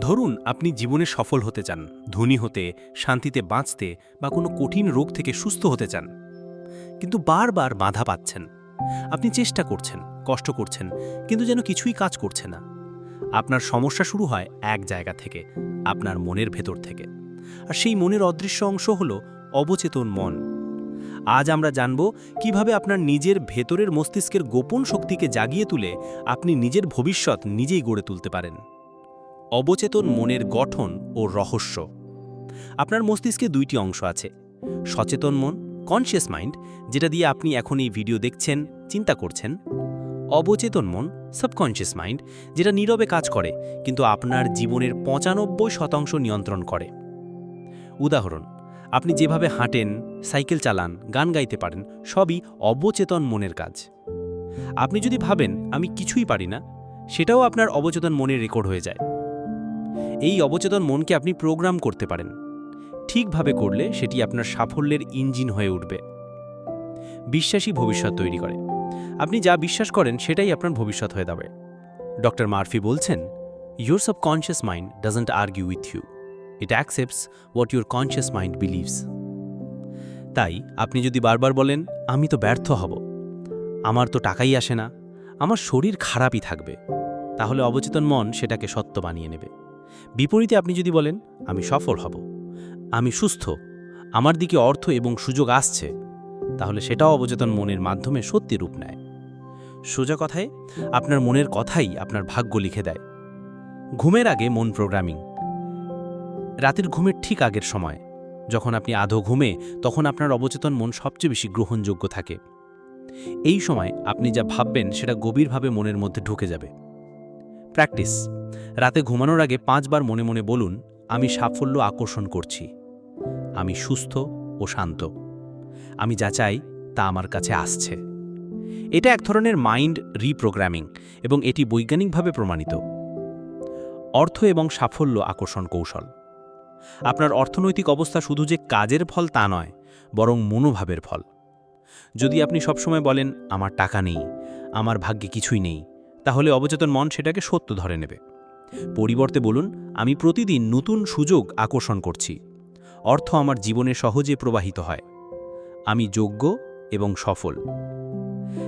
ধরুন আপনি জীবনে সফল হতে চান, ধনী হতে, শান্তিতে বাঁচতে বা কোনো কঠিন রোগ থেকে সুস্থ হতে চান। কিন্তু বারবার বাধা পাচ্ছেন। আপনি চেষ্টা করছেন, কষ্ট করছেন, কিন্তু যেন কিছুই কাজ করছে না। আপনার সমস্যা শুরু হয় এক জায়গা থেকে, আপনার মনের ভেতর থেকে। আর সেই মনের অদৃশ্য অংশ হল অবচেতন মন। আজ আমরা জানব কীভাবে আপনার নিজের ভেতরের মস্তিষ্কের গোপন শক্তিকে জাগিয়ে তুলে আপনি নিজের ভবিষ্যৎ নিজেই গড়ে তুলতে পারেন। অবচেতন মনের গঠন ও রহস্য। আপনার মস্তিষ্কে দুইটি অংশ আছে, সচেতন মন কনসিয়াস মাইন্ড যেটা দিয়ে আপনি এখন এই ভিডিও দেখছেন, চিন্তা করছেন। অবচেতন মন সাবকনশিয়াস মাইন্ড যেটা নীরবে কাজ করে, কিন্তু আপনার জীবনের পঁচানব্বই শতাংশ নিয়ন্ত্রণ করে। উদাহরণ, আপনি যেভাবে হাঁটেন, সাইকেল চালান, গান গাইতে পারেন, সবই অবচেতন মনের কাজ। আপনি যদি ভাবেন, আমি কিছুই পারি না, সেটাও আপনার অবচেতন মনে রেকর্ড হয়ে যায়। এই অবচেতন মনকে আপনি প্রোগ্রাম করতে পারেন। ঠিকভাবে করলে সেটি আপনার সাফল্যের ইঞ্জিন হয়ে উঠবে। বিশ্বাসী ভবিষ্যৎ তৈরি করে। আপনি যা বিশ্বাস করেন সেটাই আপনার ভবিষ্যৎ হয়ে যাবে। ডক্টর মার্ফি বলছেন your subconscious mind doesn't argue with you it accepts what your conscious mind believes তাই আপনি যদি বারবার বলেন, আমি তো ব্যর্থ হব। আমার তো টাকাই আসে না। আমার শরীর খারাপই থাকবে। তাহলে অবচেতন মন সেটাকে সত্য বানিয়ে নেবে। বিপরীতে আপনি যদি বলেন, আমি সফল হব, আমি সুস্থ, আমার দিকে অর্থ এবং সুযোগ আসছে, তাহলে সেটাও অবচেতন মনের মাধ্যমে সত্যি রূপ নেয়। সোজা কথায়, আপনার মনের কথাই আপনার ভাগ্য লিখে দেয়। ঘুমের আগে মন প্রোগ্রামিং রাতের ঘুমের ঠিক আগের সময়। যখন আপনি আধো ঘুমে, তখন আপনার অবচেতন মন সবচেয়ে বেশি গ্রহণযোগ্য থাকে। এই সময় আপনি যা ভাববেন, সেটা গভীরভাবে মনের মধ্যে ঢুকে যাবে। প্র্যাকটিস। রাতে ঘুমানোর আগে পাঁচবার মনে মনে বলুন, আমি সাফল্য আকর্ষণ করছি। আমি সুস্থ ও শান্ত। আমি যা চাই তা আমার কাছে আসছে। এটা এক ধরনের মাইন্ড রিপ্রোগ্রামিং এবং এটি বৈজ্ঞানিকভাবে প্রমাণিত। অর্থ এবং সাফল্য আকর্ষণ কৌশল। আপনার অর্থনৈতিক অবস্থা শুধু যে কাজের ফল তা নয়, বরং মনোভাবের ফল। যদি আপনি সবসময় বলেন, আমার টাকা নেই, আমার ভাগ্যে কিছুই নেই তাহলে অবচেতন মন সেটাকে সত্য ধরে নেবে। পরিবর্তে বলুন, আমি প্রতিদিন নতুন সুযোগ আকর্ষণ করছি। অর্থ আমার জীবনে সহজে প্রবাহিত হয়। আমি যোগ্য এবং সফল।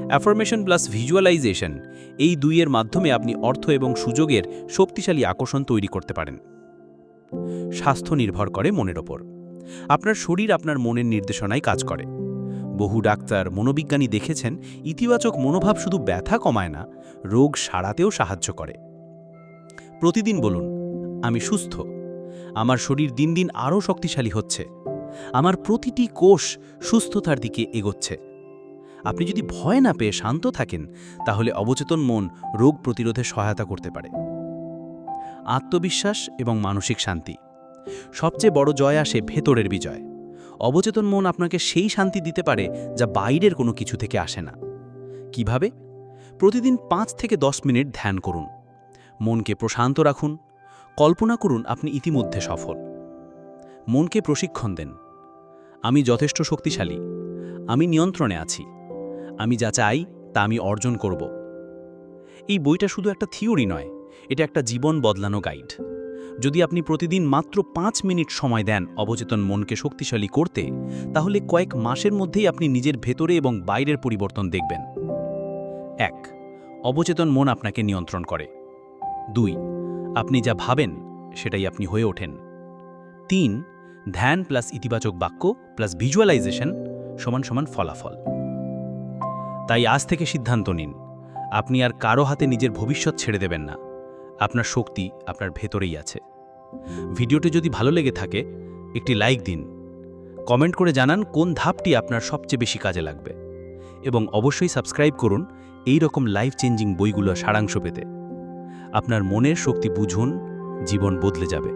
অ্যাফরমেশন প্লাস ভিজুয়ালাইজেশন এই দুইয়ের মাধ্যমে আপনি অর্থ এবং সুযোগের শক্তিশালী আকর্ষণ তৈরি করতে পারেন। স্বাস্থ্য নির্ভর করে মনের ওপর। আপনার শরীর আপনার মনের নির্দেশনায় কাজ করে। বহু ডাক্তার মনোবিজ্ঞানী দেখেছেন, ইতিবাচক মনোভাব শুধু ব্যথা কমায় না, রোগ সারাতেও সাহায্য করে। প্রতিদিন বলুন, আমি সুস্থ। আমার শরীর দিন দিন আরও শক্তিশালী হচ্ছে। আমার প্রতিটি কোষ সুস্থতার দিকে এগোচ্ছে। আপনি যদি ভয় না পেয়ে শান্ত থাকেন, তাহলে অবচেতন মন রোগ প্রতিরোধে সহায়তা করতে পারে। আত্মবিশ্বাস এবং মানসিক শান্তি। সবচেয়ে বড় জয় আসে ভেতরের বিজয়। অবচেতন মন আপনাকে সেই শান্তি দিতে পারে যা বাইরের কোনো কিছু থেকে আসে না। কীভাবে? প্রতিদিন পাঁচ থেকে দশ মিনিট ধ্যান করুন। মনকে প্রশান্ত রাখুন। কল্পনা করুন আপনি ইতিমধ্যে সফল। মনকে প্রশিক্ষণ দেন। আমি যথেষ্ট শক্তিশালী। আমি নিয়ন্ত্রণে আছি। আমি যা চাই তা আমি অর্জন করব। এই বইটা শুধু একটা থিওরি নয়, এটা একটা জীবন বদলানো গাইড। যদি আপনি প্রতিদিন মাত্র পাঁচ মিনিট সময় দেন অবচেতন মনকে শক্তিশালী করতে, তাহলে কয়েক মাসের মধ্যেই আপনি নিজের ভেতরে এবং বাইরের পরিবর্তন দেখবেন। এক, অবচেতন মন আপনাকে নিয়ন্ত্রণ করে। দুই, আপনি যা ভাবেন সেটাই আপনি হয়ে ওঠেন। তিন, ধ্যান প্লাস ইতিবাচক বাক্য প্লাস ভিজুয়ালাইজেশন সমান সমান ফলাফল। তাই আজ থেকে সিদ্ধান্ত নিন, আপনি আর কারও হাতে নিজের ভবিষ্যৎ ছেড়ে দেবেন না। আপনার শক্তি আপনার ভেতরেই আছে। ভিডিওটি যদি ভালো লেগে থাকে, একটি লাইক দিন। কমেন্ট করে জানান কোন ধাপটি আপনার সবচেয়ে বেশি কাজে লাগবে। এবং অবশ্যই সাবস্ক্রাইব করুন এই রকম লাইফ চেঞ্জিং বইগুলো সারাংশ পেতে। আপনার মনের শক্তি বুঝুন, জীবন বদলে যাবে।